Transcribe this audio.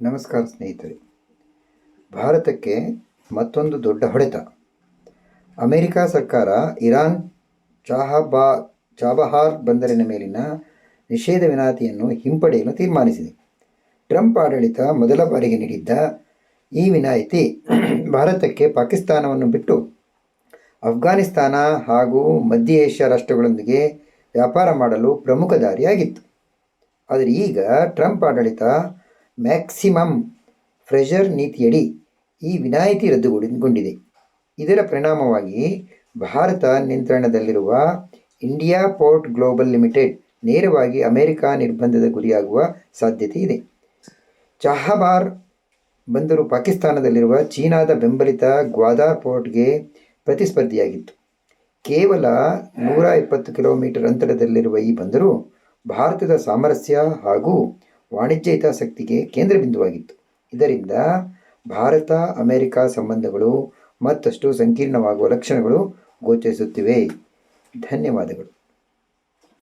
ನಮಸ್ಕಾರ ಸ್ನೇಹಿತರೆ. ಭಾರತಕ್ಕೆ ಮತ್ತೊಂದು ದೊಡ್ಡ ಹೊಡೆತ. ಅಮೆರಿಕ ಸರ್ಕಾರ ಇರಾನ್ ಚಾಹಬಾ, ಚಾಬಹಾರ್ ಬಂದರಿನ ಮೇಲಿನ ನಿಷೇಧ ವಿನಾಯಿತಿಯನ್ನು ಹಿಂಪಡೆಯಲು ತೀರ್ಮಾನಿಸಿದೆ. ಟ್ರಂಪ್ ಆಡಳಿತ ಮೊದಲ ಬಾರಿಗೆ ನೀಡಿದ್ದ ಈ ವಿನಾಯಿತಿ ಭಾರತಕ್ಕೆ ಪಾಕಿಸ್ತಾನವನ್ನು ಬಿಟ್ಟು ಅಫ್ಘಾನಿಸ್ತಾನ ಹಾಗೂ ಮಧ್ಯ ಏಷ್ಯಾ ರಾಷ್ಟ್ರಗಳೊಂದಿಗೆ ವ್ಯಾಪಾರ ಮಾಡಲು ಪ್ರಮುಖ ದಾರಿಯಾಗಿತ್ತು. ಆದರೆ ಈಗ ಟ್ರಂಪ್ ಆಡಳಿತ ಮ್ಯಾಕ್ಸಿಮಮ್ ಫ್ರೆಷರ್ ನೀತಿಯಡಿ ಈ ವಿನಾಯಿತಿ ರದ್ದುಗೊಂಡಿದೆ. ಇದರ ಪರಿಣಾಮವಾಗಿ ಭಾರತ ನಿಯಂತ್ರಣದಲ್ಲಿರುವ ಇಂಡಿಯಾ ಪೋರ್ಟ್ ಗ್ಲೋಬಲ್ ಲಿಮಿಟೆಡ್ ನೇರವಾಗಿ ಅಮೆರಿಕ ನಿರ್ಬಂಧದ ಗುರಿಯಾಗುವ ಸಾಧ್ಯತೆ ಇದೆ. ಚಹಬಾರ್ ಬಂದರು ಪಾಕಿಸ್ತಾನದಲ್ಲಿರುವ ಚೀನಾದ ಬೆಂಬಲಿತ ಗ್ವಾದಾರ್ ಪೋರ್ಟ್ಗೆ ಪ್ರತಿಸ್ಪರ್ಧಿಯಾಗಿತ್ತು. ಕೇವಲ ನೂರ ಇಪ್ಪತ್ತು ಕಿಲೋಮೀಟರ್ ಅಂತರದಲ್ಲಿರುವ ಈ ಬಂದರು ಭಾರತದ ಸಾಮರಸ್ಯ ಹಾಗೂ ವಾಣಿಜ್ಯ ಹಿತಾಸಕ್ತಿಗೆ ಕೇಂದ್ರ ಬಿಂದುವಾಗಿತ್ತು. ಇದರಿಂದ ಭಾರತ ಅಮೆರಿಕ ಸಂಬಂಧಗಳು ಮತ್ತಷ್ಟು ಸಂಕೀರ್ಣವಾಗುವ ಲಕ್ಷಣಗಳು ಗೋಚರಿಸುತ್ತಿವೆ. ಧನ್ಯವಾದಗಳು.